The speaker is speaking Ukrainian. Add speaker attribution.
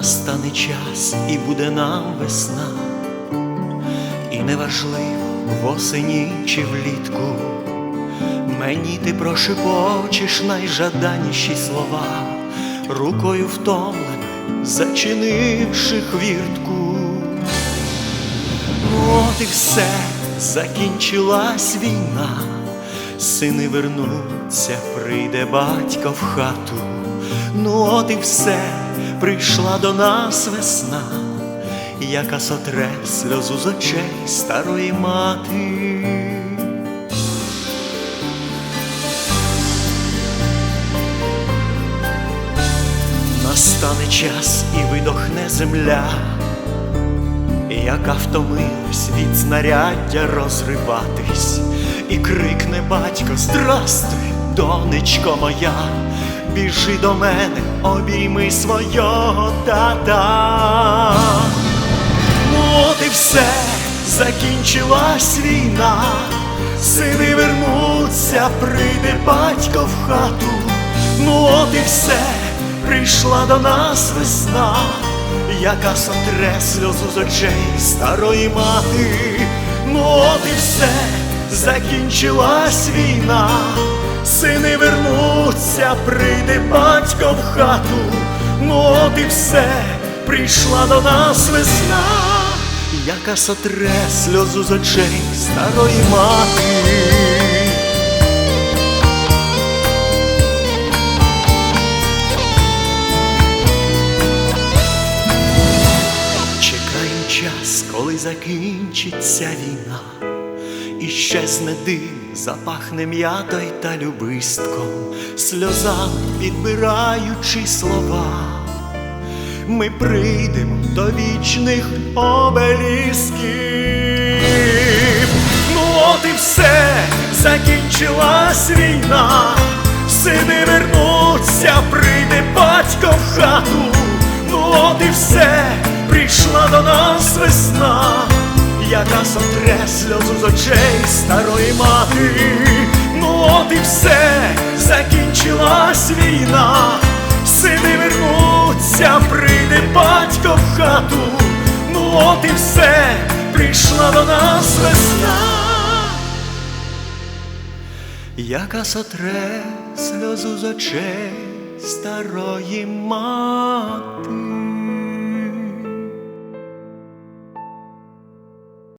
Speaker 1: Настане час і буде нам весна, і неважливо восені чи влітку, мені ти прошепочеш найжаданіші слова, рукою втомлене, зачинивши хвіртку. Ну от і все, закінчилась війна, сини вернуться, прийде батько в хату. Ну от і все, прийшла до нас весна, яка сотре сльозу з очей старої мати. Настане час і видохне земля, яка втомилась від знаряддя розриватись, і крикне батько, здрастуй, донечко моя, біжи до мене, обійми свого тата. От і все, закінчилась війна, сини вернуться, прийде батько в хату. Ну от і все, прийшла до нас весна, яка сотре сльозу з очей старої мати. Ну от і все, закінчилась війна, сини вернуться, прийде батько в хату. Ну от і все, прийшла до нас весна, яка сотре сльозу з очей старої мати. Коли закінчиться війна, і щезне дим, запахне м'ятою та любистком, сльозами підбираючи слова, ми прийдемо до вічних обелісків. Ну от і все, закінчилась війна, сини вернуться, прийде батько в хату. Ну от і все, прийшла до нас весна, яка сотре сльозу з очей старої мати. Ну от і все, закінчилась війна, сини вернуться, прийде батько в хату. Ну от і все, прийшла до нас весна, яка сотре сльозу з очей старої мати.